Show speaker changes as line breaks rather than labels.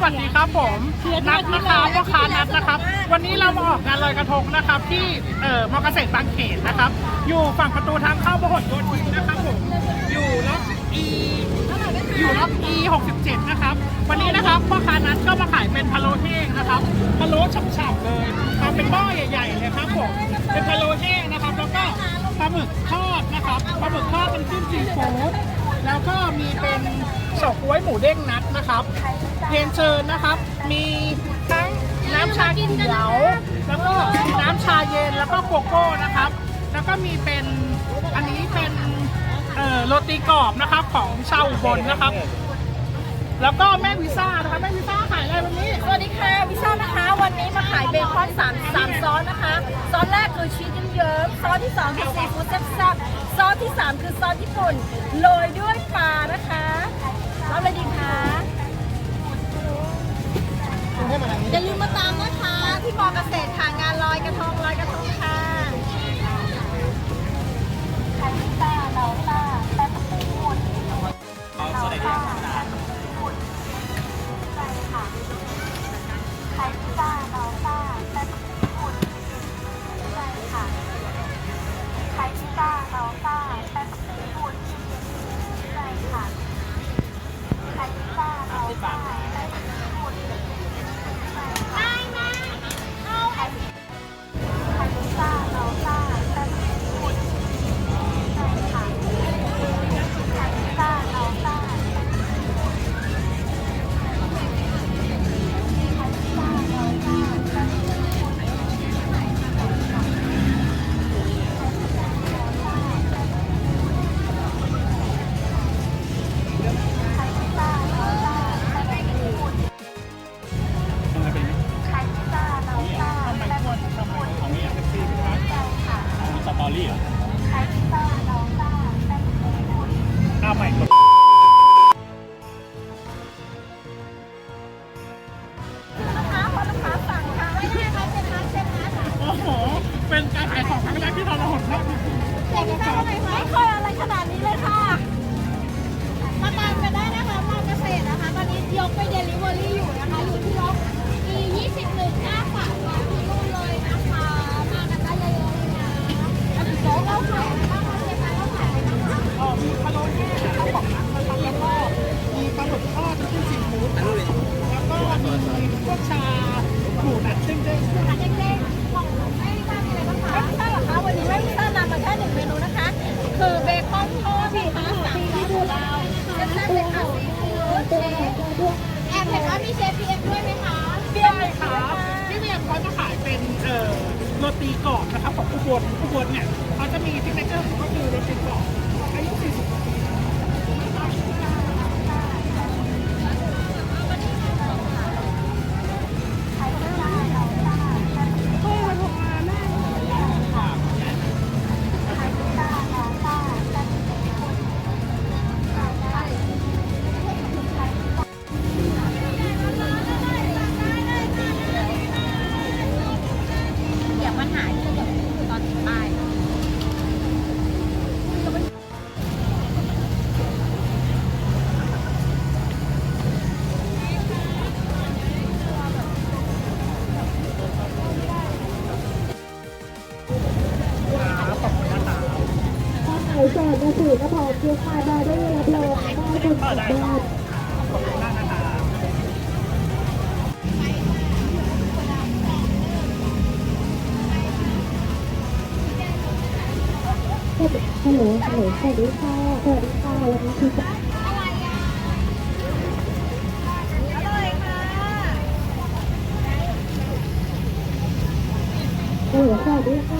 สวัสดีครับผมนัดนะครับพ่อค้านัดนะครับ วันนี้เรามาออกงานลอยกระทงนะครับ ที่เอ่อมอเกษตรบางเขนนะครับ อยู่ฝั่งประตูทางเข้าพหลโยธินนะครับผมอยู่ล็อกอีอยู่ล็อกอี67นะครับ วันนี้นะครับพ่อค้านัดก็มาขายเป็นพะโล้แห้งนะครับพะโล้ฉ่ำๆเลยทำเป็นหม้อใหญ่ๆเลยครับผมเป็นพะโล้แห้งนะครับ แล้วก็ปลาหมึกทอดนะครับปลาหมึกทอดเป็นจิ้มซีฟู้ด แล้วก็มีเป็นเฉาก๊วยหมูเด้งนัดนะครับเรียนเชิญนะครับ มีทั้งน้ำชาเขียวแล้วก็น้ำชาเย็นแล้วก็โกโก้นะครับ แล้วก็มีเป็นอันนี้เป็นเอ่อโรตีกรอบนะครับของชาวอุบลนะครับ แล้วก็แม่วิซ่านะคะแม่วิซ่าขายอะไรวันนี้
สวัสดีค่ะวิซ่านะคะ วันนี้มาขายเบคอนสามสามซอสนะคะซอสแรกคือชีสเยิ้มๆซอสที่สองคือซีฟู้ดแซ่บๆ ซอสที่สามคือซอสญี่ปุ่นโรยด้วยปลานะคะรับเลยดีคะอย่าลืมมาตามนะคะ ที่มอเกษตรค่ะงานลอยกระทงลอยกระทงค่ะ
ข
นาดนี้เลยค่ะ มาตามกันได้นะคะมอเกษตรนะคะ ตอนนี้ยกไปเดลิเวอรี่อยู่นะคะ อยู่ที่ล็อก E 21หน้าฝากร้านที่นู่นเลยนะคะ มากันได้เยอะๆเลยนะแล้วถึงโต๊ะเราขายอะไรบ้างคะเชฟคะเราขายอะไรบ้างคะ
อ่อมีพะโล้แห้งนะครับองนักนะครับแล้วก็มีปลาหมึกทอดน้ำจิ้มซีฟู้ดแล้วก็มีพวกชาหมูนัดเด้งๆ
อาหารเด้งๆ
ตีกรอบนะครับของอุบลอุบลเนี่ยเขาจะมีซิกเนเจอร์ก็คือโรตีกรอบ
เจนในสื่อ
กระพอคิวค
วายมาด้เลยรับรอนได้
คุณสมบัติ
ฮัลโหลฮัลโหลสวัสดีค่ะสวัสดีค่ะวันนี้คือ
ฮัลโหลสวัสดีค่ะ